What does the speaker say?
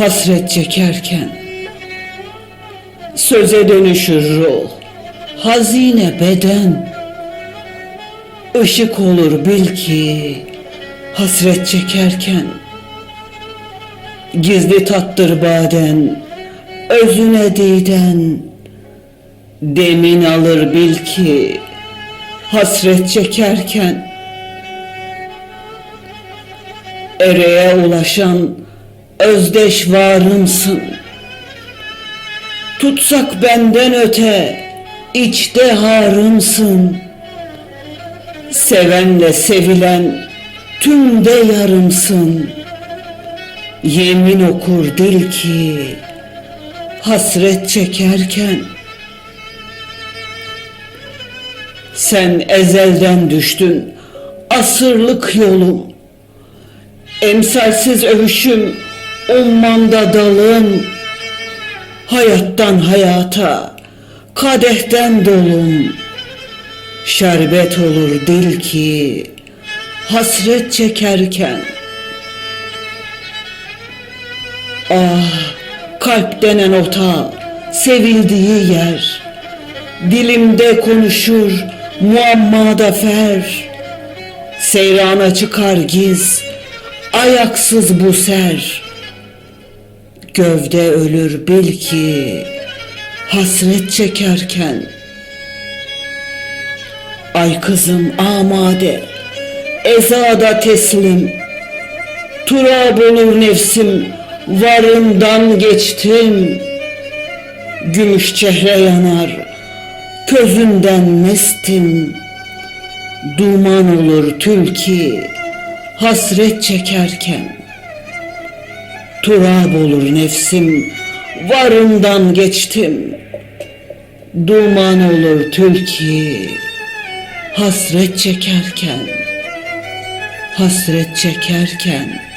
hasret çekerken söze dönüşür ruh, hazine beden, ışık olur bil ki hasret çekerken gizli tattır baden, özüne diden, demin alır bil ki hasret çekerken ereğe ulaşan özdeş varımsın. Tutsak benden öte içte harımsın. Sevenle sevilen tümde yarımsın. Yemin okur dil ki hasret çekerken sen ezelden düştün asırlık yolum Emsalsiz övüşüm ummanda dalım Hayattan hayata kadehten dolum Şerbet olur dil ki hasret çekerken. Ah kalp denen ota sevildiği yer. Dilimde konuşur muammada fer. Seyrana çıkar giz ayaksız bu ser Gövde ölür bil ki hasret çekerken. Ay kızım amade ezada teslim. Turab olur nefsim varımdan geçtim. Gümüş çehre yanar közünden mestim. Duman olur tülki hasret çekerken Turab olur nefsim varımdan geçtim. Duman olur tülki hasret çekerken Hasret çekerken